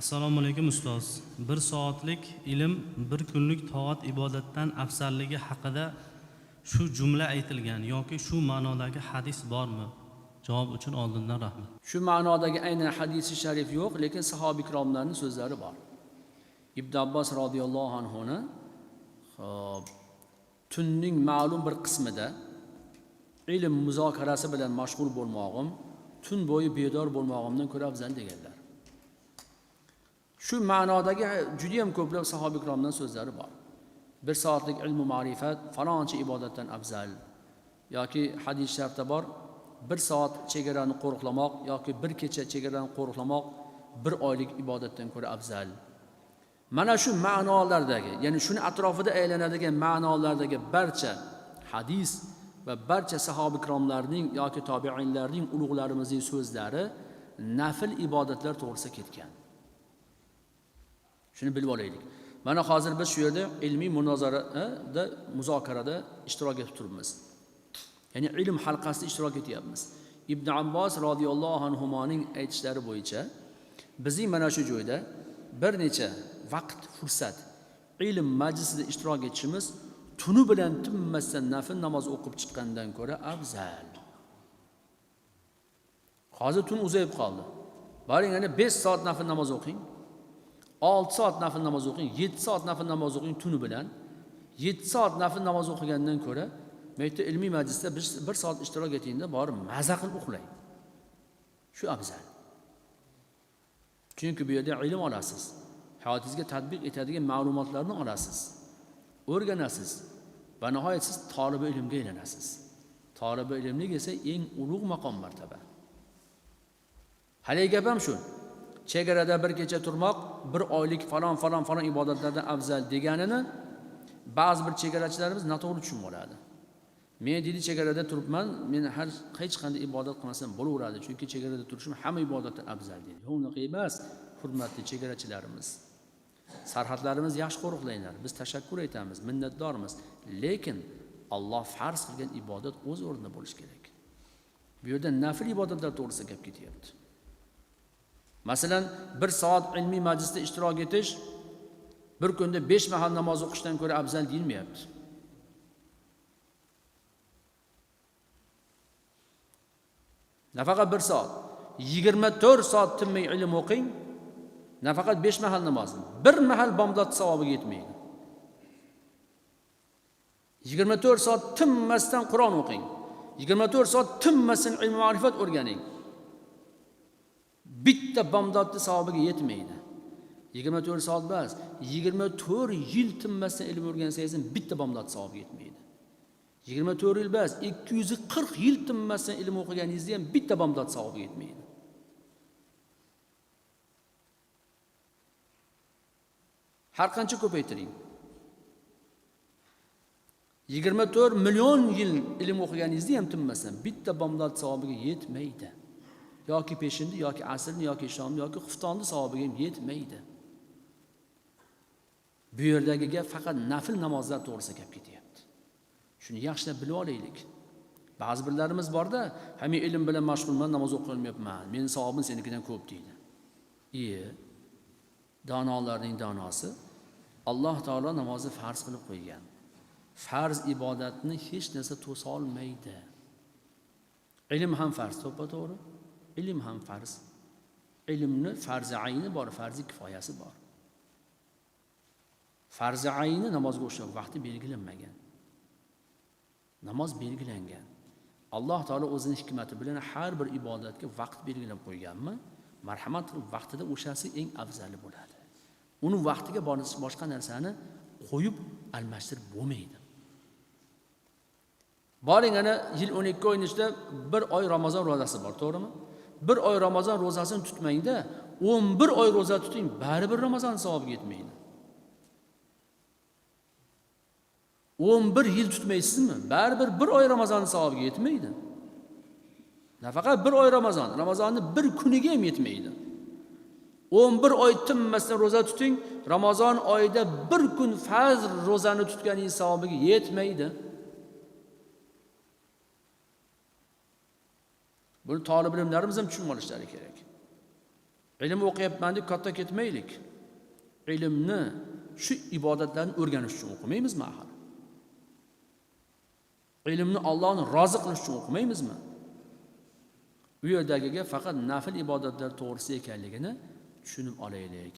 assalomu alaykum ustoz. Bir soatlik ilm bir kunlik toat ibodatdan afzalligi haqida shu jumla aytilgan yoki shu ma'nodagi hadis bormi? Javob uchun oldindan rahmat. Shu ma'nodagi aynan hadisi sharif yo'q lekin sahoba ikromlarning so'zlari bor. İbn abbos roziyallohu anhuni hop, tunning ma'lum bir qismida ilm muzokarasi bilan mashg'ul bo'lmog'im tun bo'yi bedor bo'lmog'imdan ko'ra afzal deganlar shu ma'nodagi judayam ko'plab sahoba ikromdan so'zlari bor. Bir soatlik ilmu ma'rifat faloncha ibodatdan afzal yoki hadis sharifda bor bir soat chegarani qo'riqlamoq yoki bir kecha chegarani qo'riqlamoq bir oylik ibodatdan ko'ra afzal. Mana shu ma'nolardagi ya'ni shuni atrofida aylanadigan ma'nolardagi barcha hadis va barcha sahoba ikromlarning yoki tobeinlarning ulug'larimizning so'zlari nafl ibodatlar to'g'risida ketgan. Shuni bilib olaylik. Mana hozir biz shu yerda ilmiy munozarada muzokarada ishtirok etib turibmiz. Ya'ni ilm halqasida ishtirok etyapmiz. Ibn abbos roziyallohu anhuning aytishlari bo'yicha bizning mana shu joyda bir necha vaqt fursat ilm majlisida ishtirok etishimiz tuni bilan tinmasdan nafl namoz o'qib chiqqandan ko'ra afzal. Hozir tun uzayib qoldi. Boring ana besh soat nafl namoz o'qing. Olti soat nafl namoz o'qing yetti soat nafl namoz o'qing tuni bilan. Yetti soat nafl namoz o'qigandan ko'ra mana yerda ilmiy majlisda bir, bir soat ishtirok etingda borib maza qilib uxlang shu afzal. Chunki bu yerda ilm olasiz. Hayotingizga tadbiq etadigan ma'lumotlarni olasiz. O'rganasiz va nihoyat siz tolibi ilmga aylanasiz. Tolibi ilmlik esa eng ulug' maqom martaba. Haligi gap ham shu. Chegarada bir kecha turmoq bir oylik falon falon falon ibodatlardan afzal deganini ba'zi bir chegarachilarimiz noto'g'ri tushunib oladi men deydi chegarada turibman men har hech qanday ibodat qilmasam bo'laveradi chunki chegarada turishim hamma ibodatdan afzal deydi. Yo'q unaqa emas hurmatli chegarachilarimiz sarhadlarimizni yaxshi qo'riqlanglar biz tashakkur aytamiz minnatdormiz. Lekin alloh farz qilgan ibodat o'z o'rnida bo'lishi kerak. Bu yerda nafl ibodatlar to'g'risida gap ketyapti. Masalan bir soat ilmiy majlisda ishtirok etish bir kunda besh mahal namoz o'qishdan ko'ra afzal deyilmayapti. Nafaqat bir soat. Yigirma to'rt soat tinmay ilm o'qing nafaqat besh mahal namozni bir mahal bomdod savobiga yetmaydi. Yigirma to'rt soat tinmasdan qur'on o'qing. Yigirma to'rt soat tinmasdan ilm ma'rifat o'rganing. Bitta bomdodni savobiga yetmaydi. Yigirma to'rt soat emas yigirma to'rt yil tinmasdan ilm o'rgansangiz ham bitta bomdod savobiga yetmaydi. Yigirma to'rt yil emas ikki yuz qirq yil tinmasdan ilm o'qiganingizda ham bitta bomdod savobiga yetmaydi. Har qancha ko'paytiring. Yigirma to'rt million yil ilm o'qiganingizda ham tinmasdan bitta bomdod savobiga yetmaydi. Yoki peshinni yoki asrni yoki shomni yoki xuftonni savobiga ham yetmaydi. Bu yerdagi gap faqat nafl namozlar to'g'risida gap ketyapti. Shuni yaxshilab bilib olaylik. Ba'zi birlarimiz borda ha men ilm bilan mashg'ulman namoz o'qiyolmayapman meni savobim senikidan ko'p deydi. Iye donolarning donosi alloh taolo namozni farz qilib qo'ygan. Farz ibodatni hech narsa to'solmaydi ilm ham farz to'ppa to'g'ri. Ilm ham farz. Ilmni farzi ayni bor farzi kifoyasi bor. Farzi ayni namozga o'xshab vaqti belgilanmagan. Namoz belgilangan. Alloh taolo o'zini hikmati bilan har bir ibodatga vaqt belgilab qo'yganmi marhamat qilib vaqtida o'shasi eng afzali bo'ladi. Uni vaqtiga boshqa narsani qo'yib almashtirib bo'lmaydi. Boring ana yil o'n ikki oyni ichida bir oy ramazon ro'zasi bor to'g'rimi? Bir oy ramazon ro'zasini tutmangda o'n bir oy ro'za tuting baribir ramazon savobiga yetmaydi o'n bir yil tutmaysizmi baribir bir oy ramazonni savobiga yetmaydi nafaqat bir oy ramazon ramazonni bir kuniga ham yetmaydi o'n bir oy tinmasdan ro'za tuting ramazon oyida bir kun farz ro'zani tutganingiz savobiga yetmaydi buni tolib ilmlarimiz ham tushunib olishlari kerak. Ilm o'qiyapman deb katta ketmaylik. Ilmni shu ibodatlarni o'rganish uchun o'qimaymizmi axir ilmni Allohni rozi qilish uchun o'qimaymizmi? U yerdagiga faqat nafl ibodatlar to'g'risida ekanligini tushunib olaylik.